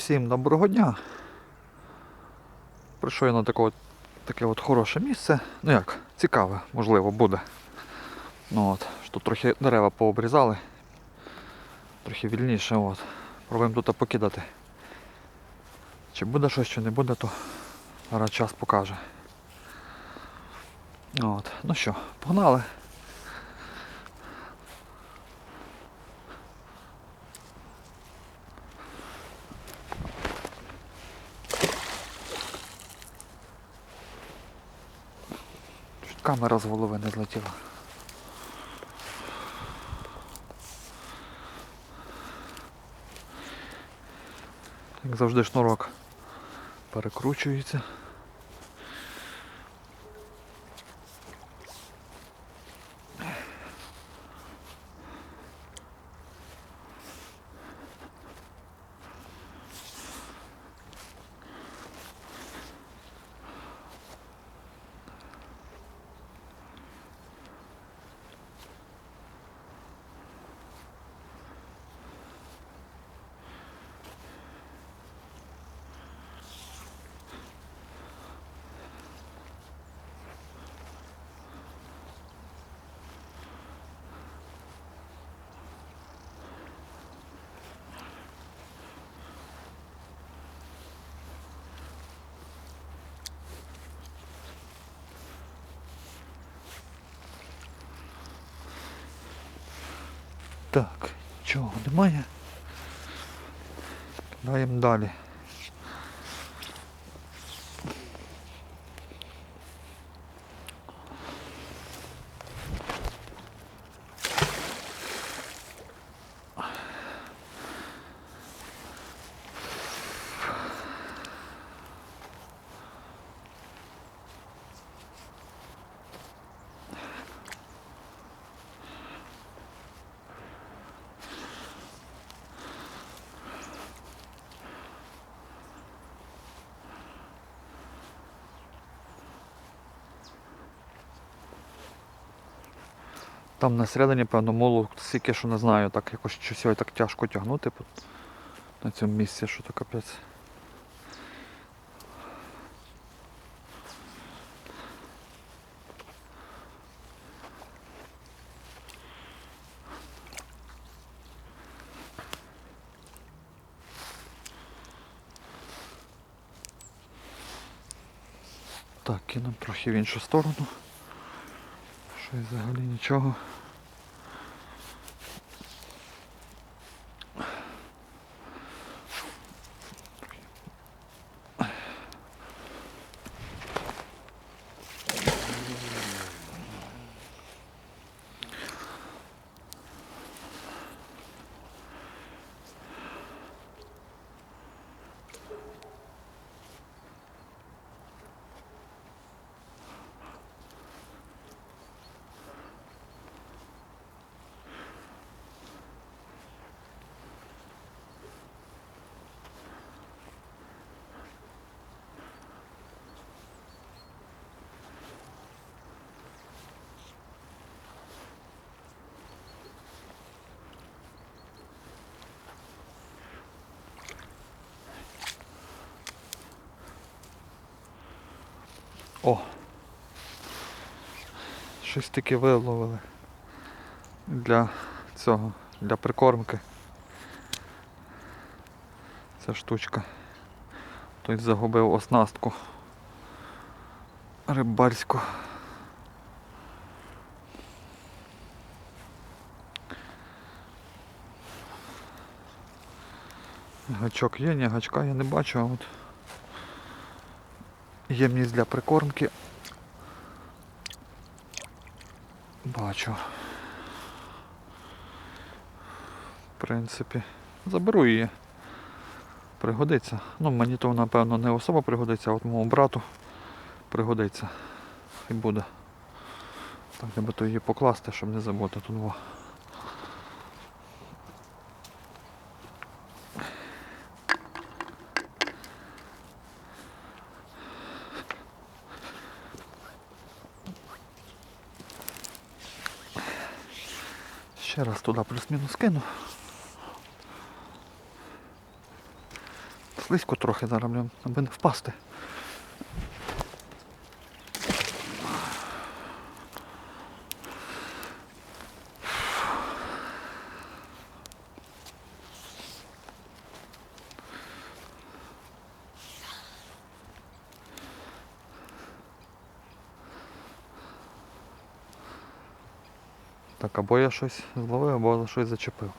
Всім доброго дня. Прийшов я на таке от, таке от хороше місце. Ну як, цікаве, можливо, буде. Ну от, що трохи дерева пообрізали. Трохи вільніше. От. Пробуємо тут покидати. Чи буде щось, чи не буде, то зараз час покаже. От. Ну що, погнали. Камера з голови не злетіла. Як завжди шнурок перекручується. Так, чого немає. Даємо далі. Там на середині, певно, молу стільки, що не знаю, так якось щось його так тяжко тягнути на цьому місці, що то капець. Так, кинемо трохи в іншу сторону. Щось взагалі нічого. О! Щось таке виловили для цього, для прикормки. Ця штучка. Той загубив оснастку рибальську. Гачок є, ні, гачка я не бачу, а от ємність для прикормки. Бачу. В принципі, заберу її. Пригодиться. Ну, мені то напевно не особа пригодиться, а от моєму брату пригодиться. І буде. Так, треба то її покласти, щоб не забути тут. Во. Ще раз туди плюс-мінус кину. слизько трохи зараз, аби не впасти. Так, або я щось зловив, або щось зачепив.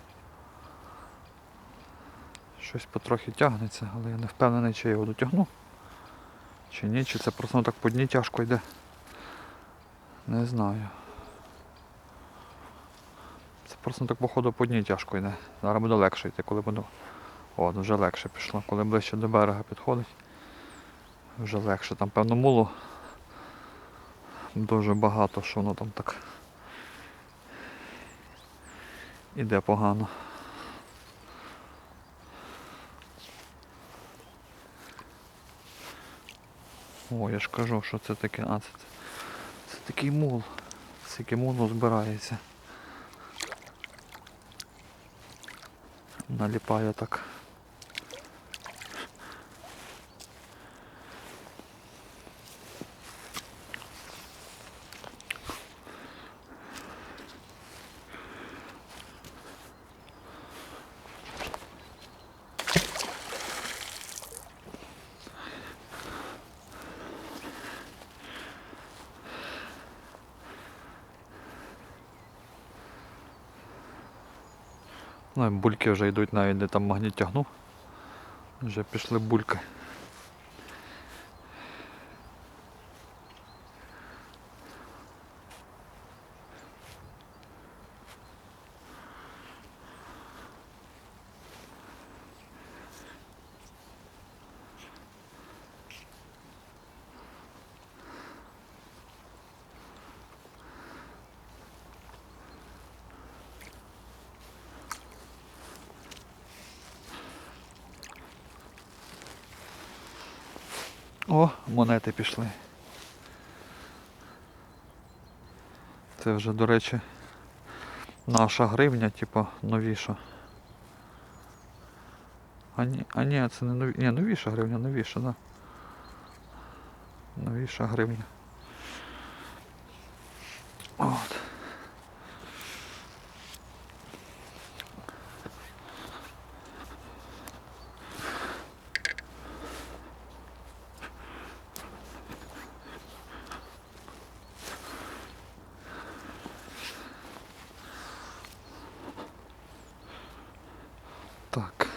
Щось потрохи тягнеться, але я не впевнений, чи я його дотягну. Чи ні, чи це просто так по дні тяжко йде. Не знаю. Це просто так походу по дні тяжко йде. Зараз буде легше йти, коли буду. О, вже легше пішло. Коли ближче до берега підходить. Вже легше. Там певно мулу дуже багато, що воно там так іде погано. О, я ж кажу, що це таке. А, це, це, такий мул. Скільки мулу збирається. Наліпає так. Ну бульки вже йдуть навіть де там магніт тягнув. Вже пішли бульки. О, монети пішли. Це вже, до речі, наша гривня, типу, новіша. А ні, а ні, це не нові... Ні, новіша гривня, новіша, да. Новіша гривня. От. Так.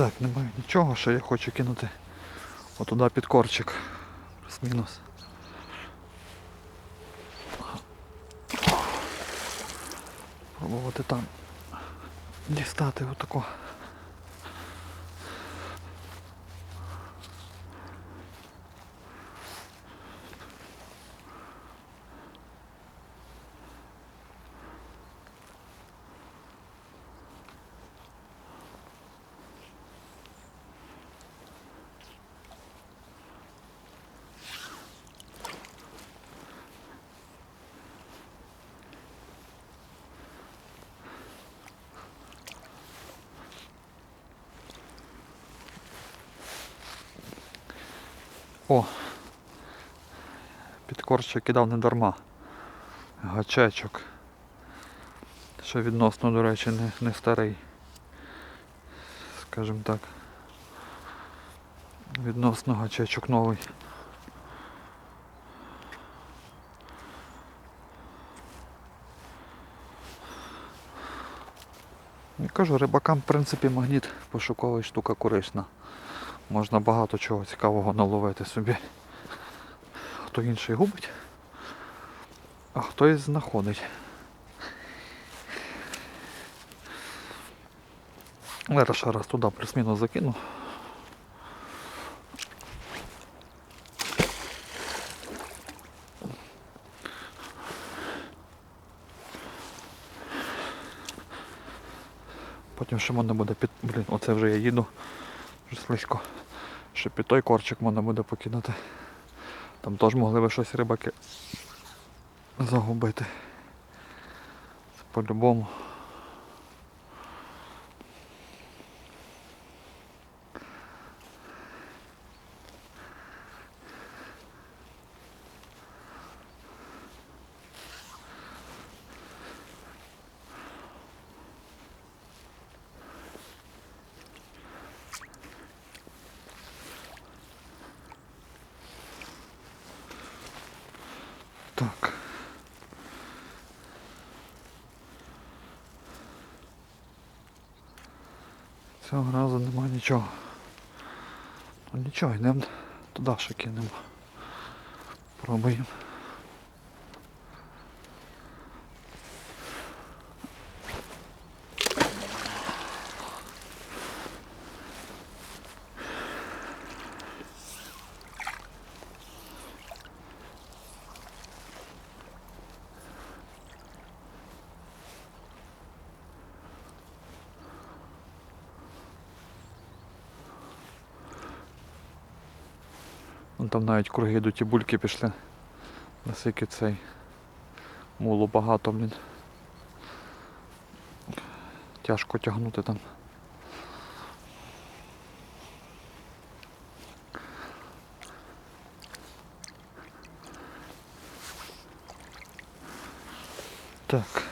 Так, немає нічого, що я хочу кинути отуди під корчик. Плюс-мінус. Пробувати там дістати отако. О! Під корчик кидав не дарма. Гачечок. Що відносно, до речі, не, не старий. Скажімо так. Відносно гачечок новий. Я кажу, рибакам, в принципі, магніт пошуковий штука корисна. Можна багато чого цікавого наловити собі. Хто інший губить, а хтось знаходить. Зараз ще раз туди плюс-мінус закину. Потім ще можна буде під... Блін, оце вже я їду. Вже слизько. Ще під той корчик можна буде покинути. Там теж могли би щось рибаки загубити. По-любому. Так. Цього разу нема нічого. Ну нічого, йдемо туди ще кинемо. Пробуємо. Вон там навіть круги йдуть і бульки пішли. Наскільки цей мулу багато, блін. Тяжко тягнути там. Так.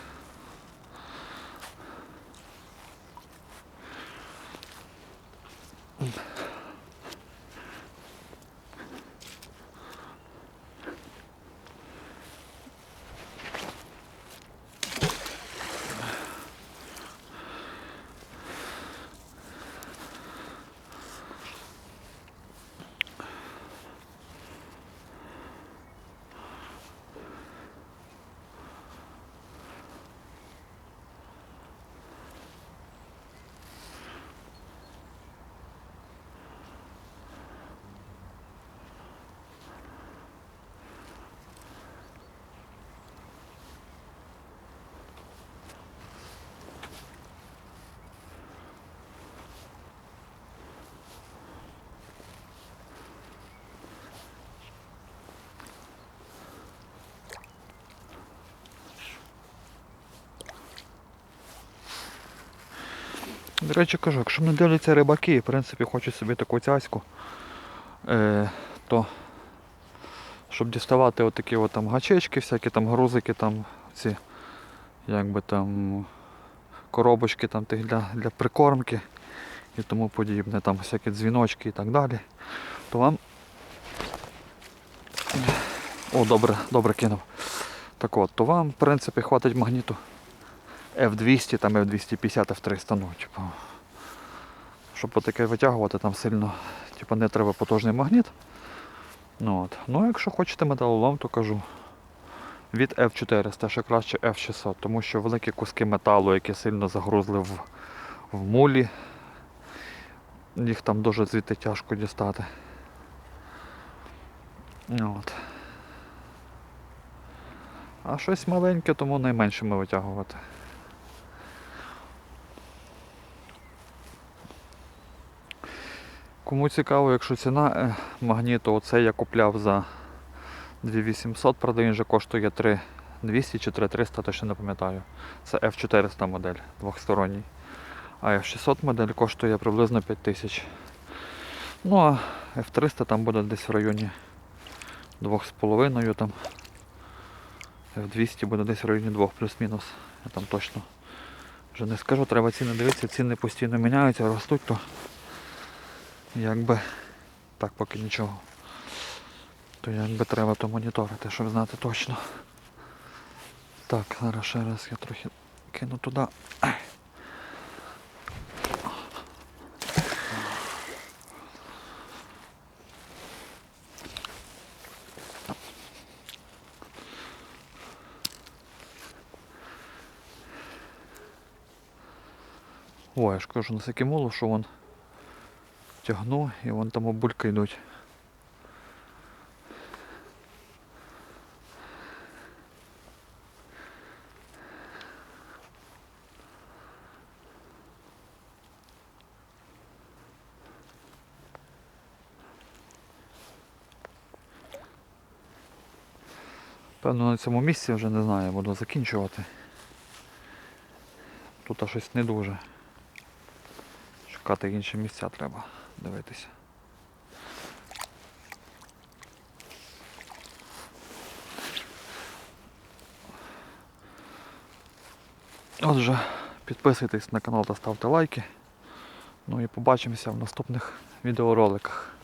До речі, кажу, якщо не дивляться рибаки і в принципі хочуть собі таку цяську, е, то щоб діставати отакі от там гачечки, всякі там грузики, там ці якби там коробочки там тих для, для прикормки і тому подібне, там всякі дзвіночки і так далі, то вам. О, добре, добре кинув. Так от, то вам в принципі хватить магніту F200, там F250, F300, ну, типу, щоб отаке витягувати, там сильно типу, не треба потужний магніт. Ну, от. ну якщо хочете металолом, то кажу від F400, ще краще F600, тому що великі куски металу, які сильно загрузли в, в мулі, їх там дуже звідти тяжко дістати. Ну, От. А щось маленьке, тому найменшими витягувати. Кому цікаво, якщо ціна е, магніту, оце я купляв за 2800, правда він вже коштує 3200 чи 3300, точно не пам'ятаю. Це F400 модель двохсторонній. А F600 модель коштує приблизно 5000. Ну а F300 там буде десь в районі 2,5 там. F200 буде десь в районі 2 плюс-мінус. Я там точно вже не скажу, треба ціни дивитися, ціни постійно міняються, ростуть, то якби так поки нічого. То якби треба то моніторити, щоб знати точно. Так, зараз ще раз я трохи кину туди. Ой, я ж кажу, на секі муло, що вон тягну і вон там обульки йдуть. Певно на цьому місці вже не знаю, буду закінчувати. Тут щось не дуже. Шукати інші місця треба дивитися. Отже, підписуйтесь на канал та ставте лайки. Ну і побачимося в наступних відеороликах.